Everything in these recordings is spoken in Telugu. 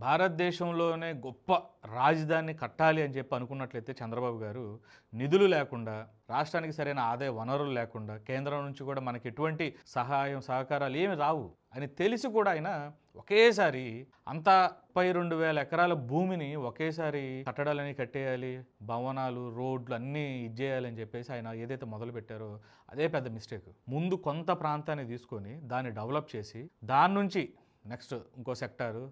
భారతదేశంలోనే గొప్ప రాజధాని కట్టాలి అని చెప్పి అనుకున్నట్లయితే చంద్రబాబు గారు నిధులు లేకుండా రాష్ట్రానికి సరైన ఆదాయ వనరులు లేకుండా కేంద్రం నుంచి కూడా మనకి ఎటువంటి సహాయం సహకారాలు ఏమి రావు అని తెలిసి కూడా ఆయన ఒకేసారి అంతా పై రెండు వేల ఎకరాల భూమిని ఒకేసారి కట్టడాలని కట్టేయాలి భవనాలు రోడ్లు అన్నీ ఇచ్చేయాలని చెప్పేసి ఆయన ఏదైతే మొదలు పెట్టారో అదే పెద్ద మిస్టేక్ ముందు కొంత ప్రాంతాన్ని తీసుకొని దాన్ని డెవలప్ చేసి దాని నుంచి నెక్స్ట్ ఇంకో సెక్టారు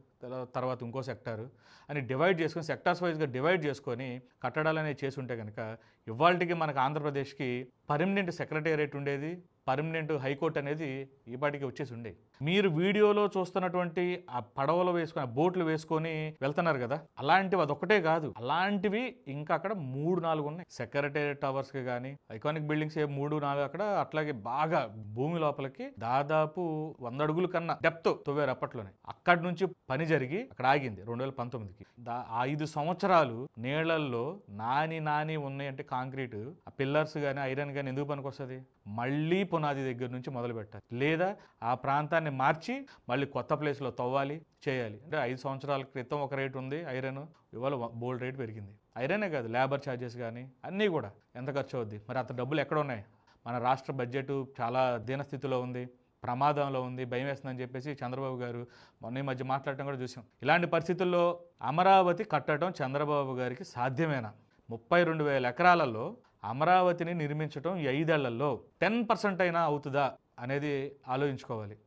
తర్వాత ఇంకో సెక్టారు అని డివైడ్ చేసుకొని సెక్టార్స్ వైజ్గా డివైడ్ చేసుకొని కట్టడాలు అనేవి చేసి ఉంటే కనుక ఇవాళకి మనకు ఆంధ్రప్రదేశ్కి పర్మనెంట్ సెక్రటేరియట్ ఉండేది పర్మనెంట్ హైకోర్టు అనేది ఇప్పటికి వచ్చేసి ఉండే మీరు వీడియోలో చూస్తున్నటువంటి ఆ పడవలు వేసుకొని ఆ బోట్లు వేసుకొని వెళ్తున్నారు కదా అలాంటివి అదొక్కటే కాదు. అలాంటివి ఇంకా అక్కడ మూడు నాలుగు ఉన్నాయి. సెక్రటేరియట్ టవర్స్కి కానీ ఐకానిక్ బిల్డింగ్స్ ఏ మూడు నాలుగు అక్కడ అట్లాగే బాగా భూమి లోపలికి దాదాపు వంద అడుగుల కన్నా డెప్త్ తవ్వారు అప్పట్లోనే. అక్కడి నుంచి పని జరిగి అక్కడ ఆగింది రెండు వేల పంతొమ్మిదికి. దా ఐదు సంవత్సరాలు నీళ్ళల్లో నాని నాని ఉన్నాయి అంటే కాంక్రీట్. ఆ పిల్లర్స్ కానీ ఐరన్ కానీ ఎందుకు పనికొస్తుంది? మళ్ళీ పునాది దగ్గర నుంచి మొదలు పెట్టాలి. లేదా ఆ ప్రాంతాన్ని మార్చి మళ్ళీ కొత్త ప్లేస్లో తవ్వాలి చేయాలి. అంటే ఐదు సంవత్సరాల క్రితం ఒక రేట్ ఉంది ఐరన్. ఇవాళ బోల్డ్ రేట్ పెరిగింది. ఐరనే కాదు లేబర్ ఛార్జెస్ కానీ అన్నీ కూడా. ఎంత ఖర్చు అవుద్ది? మరి అంత డబ్బులు ఎక్కడ ఉన్నాయి? మన రాష్ట్ర బడ్జెట్ చాలా దీనస్థితిలో ఉంది ప్రమాదంలో ఉంది భయం వేస్తుందని చెప్పేసి చంద్రబాబు గారు మొన్న ఈ మధ్య మాట్లాడటం కూడా చూసాం. ఇలాంటి పరిస్థితుల్లో అమరావతి కట్టడం చంద్రబాబు గారికి సాధ్యమేనా? ముప్పై రెండు వేల ఎకరాలలో అమరావతిని నిర్మించడం ఈ ఐదేళ్ళలో టెన్ పర్సెంట్ అయినా అవుతుందా అనేది ఆలోచించుకోవాలి.